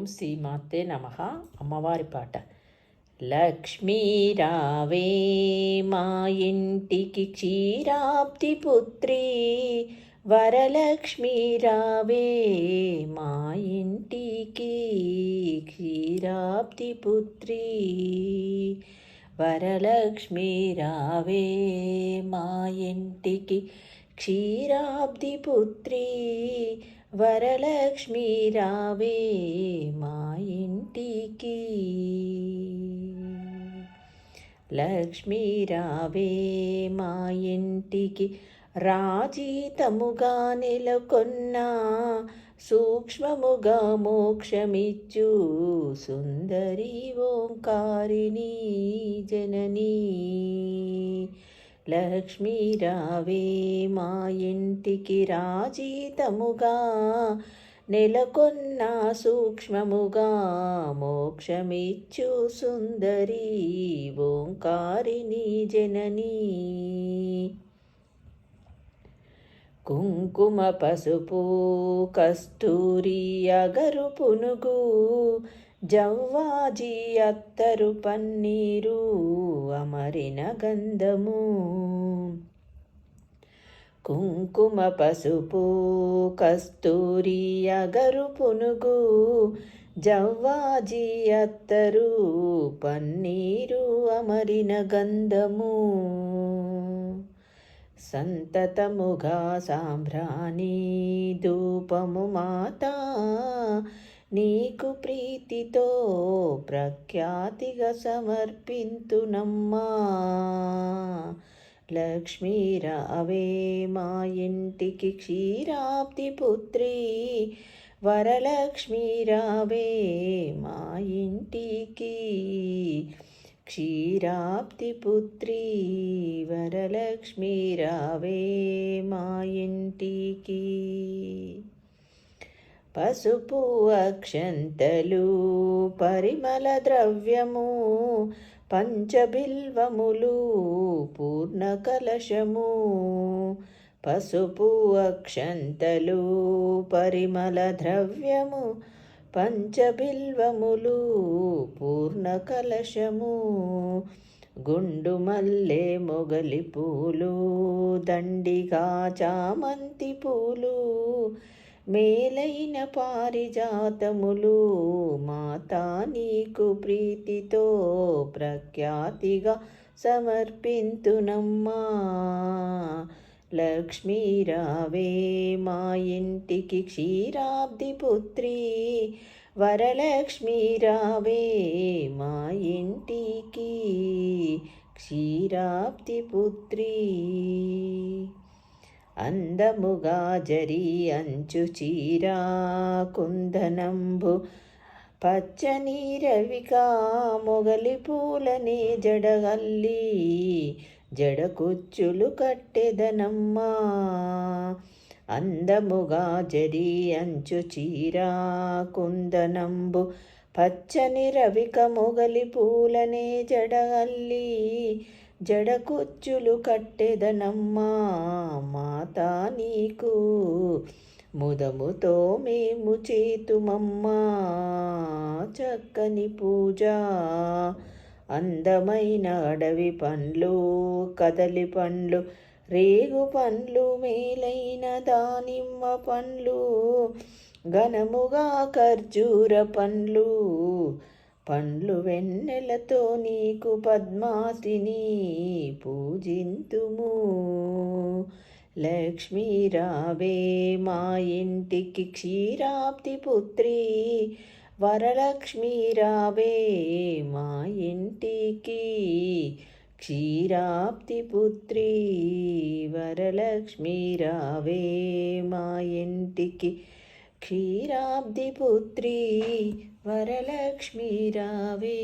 ఓం శ్రీమాతే నమ. అమ్మవారి పాట. లక్ష్మీ రావే మా ఇంటికి క్షీరాబ్ది పుత్రి. వరలక్ష్మీ రావే మా ఇంటికి క్షీరాబ్ది పుత్రి. వరలక్ష్మీ రావే మా ఇంటికి క్షీరాబ్ది పుత్రి వరలక్ష్మి రావే మా ఇంటికి. లక్ష్మీ రావే మా ఇంటికి. రాజీతముగా నెలకొన్న సూక్ష్మముగా మోక్షమిచ్చు సుందరి ఓంకారిణి జననీ. లక్ష్మీ రావే మా ఇంటికి రాజీతముగా. నెలకొన్న సూక్ష్మముగా మోక్షమిచ్చు సుందరి ఓంకారిణి జననీ. కుంకుమ పసుపు కస్తూరి అగరు పునుగు జవ్వాజీ అత్తరు పన్నీరు అమరిన గంధము. కుంకుమ పసుపు కస్తూరి అగరు పునుగు. జవ్వాజీ అత్తరు పన్నీరు అమరిన గంధము. సంతతముగా సాంబ్రాణి ధూపము మాతా. నీకు ప్రీతితో ప్రఖ్యాతిగా సమర్పింతునమ్మా. లక్ష్మీరావే మా ఇంటికి క్షీరాబ్ది పుత్రి. వరలక్ష్మీ రావే మా ఇంటికి క్షీరాబ్ది పుత్రి. వరలక్ష్మీరావే మా ఇంటికి పసుపు అక్షంతలు పరిమళ ద్రవ్యము పంచబిల్వములు పూర్ణ కలశము. పసుపు అక్షంతలు పరిమళ ద్రవ్యము పంచబిల్వములు పూర్ణ కలశము. గుండు మల్లె మొగలి పూలు దండిగా చామంతి పూలు మేలైన పారిజాతములు మాతా నీకు ప్రీతితో ప్రఖ్యాతిగా సమర్పింతునమ్మా. లక్ష్మీ రావే మా ఇంటికి క్షీరాబ్ది పుత్రి. వరలక్ష్మీ రావే మా ఇంటికి క్షీరాబ్ది పుత్రి. అందముగా జరి అంచు చీరా కుందనంబు. పచ్చని రవికా మొగలి పూలని జడగల్లి. జడకుచ్చులు కట్టెదనమ్మా. అందముగా జరి అంచు చీరా కుందనంబు. పచ్చని రవిక మొగలి పూలనే జడగల్లి. జడకొచ్చులు కట్టెదనమ్మా మాతా నీకు. ముదముతో మేము చేతుమమ్మా చక్కని పూజ. అందమైన అడవి పండ్లు కదలి పండ్లు రేగు పండ్లు మేలైన దానిమ్మ పండ్లు ఘనముగా ఖర్జూర పండ్లు. పండ్లు వెన్నెలతో నీకు పద్మాసిని పూజింతుము. లక్ష్మీ రావే మా ఇంటికి క్షీరాబ్ది పుత్రి. వరలక్ష్మీ రావే మా ఇంటికి క్షీరాబ్ది పుత్రి. వరలక్ష్మీ రావే మా ఇంటికి క్షీరాబ్ది పుత్రి వరలక్ష్మీ రావే